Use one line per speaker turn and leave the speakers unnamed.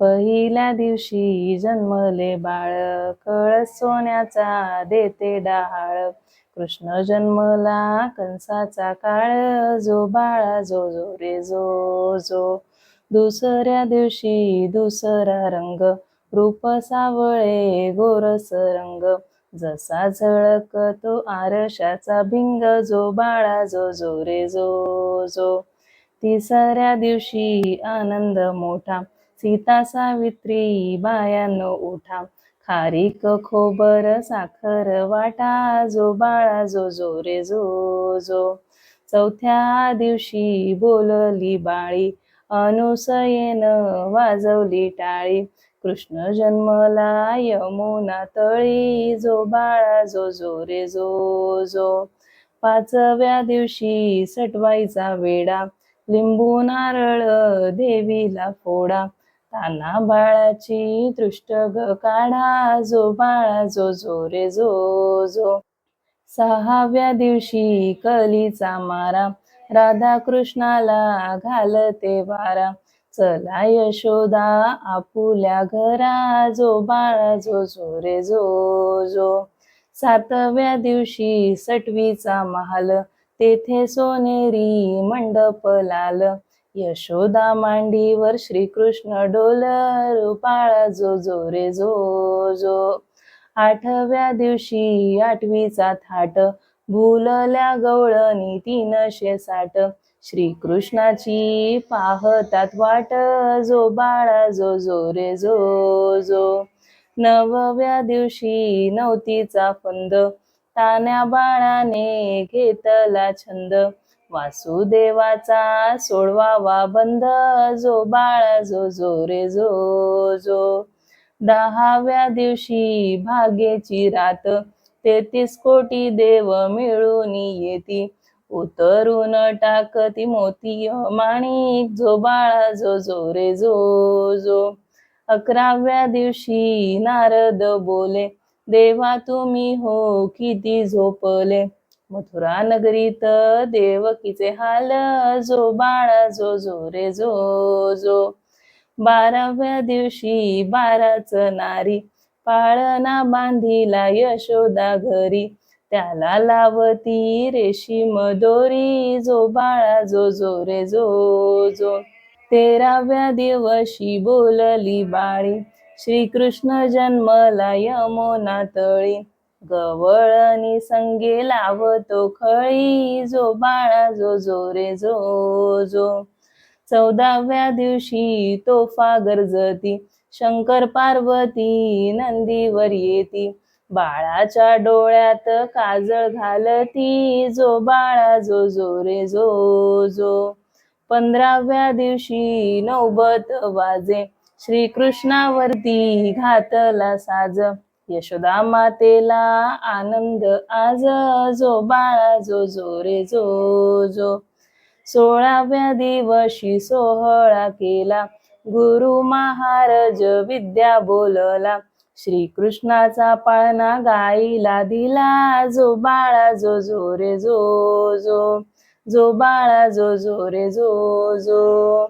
पहिल्या दिवशी जन्मले बाळ कळस सोन्याचा देते डहाळ कृष्ण जन्मला कंसाचा काळ जो बाळा जो जो रे जो जो. दुसऱ्या दिवशी दुसरा रंग रूप सावळे गोरस रंग. जसा झळक तो आरशाचा भिंग जो बाळा जो जो रे जो जो. तिसऱ्या दिवशी आनंद मोठा सीता सावित्री बायानो उठा. खारीक खोबर साखर वाटा जो बाळा जो जो रे जो जो. चौथ्या दिवशी बोलली बाळी अनुसयेन वाजवली टाळी. कृष्ण जन्मला यमुना तळी जो बाळा जो जो रे जो जो. पाचव्या दिवशी सटवाईचा वेडा लिंबू नारळ देवीला फोडा. ताना बाळाची दृष्ट ग काढा जो बाळा जो जो रे जो जो. सहाव्या दिवशी कलीचा मारा राधा कृष्णाला घालते वारा. चला यशोदा आपुल्या घरा जो बाळा जो जो रे जो जो. सातव्या दिवशी सटवीचा महाल तेथे सोनेरी मंडप लाल. यशोदा मांडीवर श्रीकृष्ण डोल बाळा जो जो रे जो जो. आठव्या दिवशी आठवीचा थाट भुलल्या गवळणी तीनशे साठ. श्रीकृष्णाची पाहतात वाट जो बाळा जो जो रे जो जो. नवव्या दिवशी नवतीचा फंद तान्या बाळाने घेतला छंद. वासुदेवाचा सोडवावा बंद जो बाळा जो जो रे जो जो. दहाव्या दिवशी भाग्याची रात तेहतीस कोटी देव मिळून येती. उतरून टाकती मोती माणिक जो बाळा जो जो रे जो जो. अकराव्या दिवशी नारद बोले देवा तुम्ही हो किती झोपले. मथुरा नगरीत देवकीचे हाल जो बाळा जो जो रे जो जो. बाराव्या दिवशी बाराच नारी पाळणा बांधीला यशोदा घरी. त्याला लावती रेशीम दोरी जो बाळा जो जो रे जो जो. तेराव्या दिवशी बोलली बाळी श्रीकृष्ण जन्मला यमोना तळी. गवळणी संगे लावतो खळी जो बाळा जो जो रे जो जो. चौदाव्या दिवशी तोफा गरजती शंकर पार्वती नंदीवर येती. बाळाच्या डोळ्यात काजळ घालती जो बाळा जो जो रे जो जो. पंधराव्या दिवशी नौबत वाजे श्रीकृष्णावरती घातला साज. यशोदा मातेला आनंद आज जो बाळा जो जो रे जो जो सोळाव्या दिवशी सोहळा केला गुरु महाराज विद्या बोलला. श्रीकृष्णाचा पाळणा गाईला दिला जो बाळा जो जो रे जो जो जो बाळा जो जो रे जो जो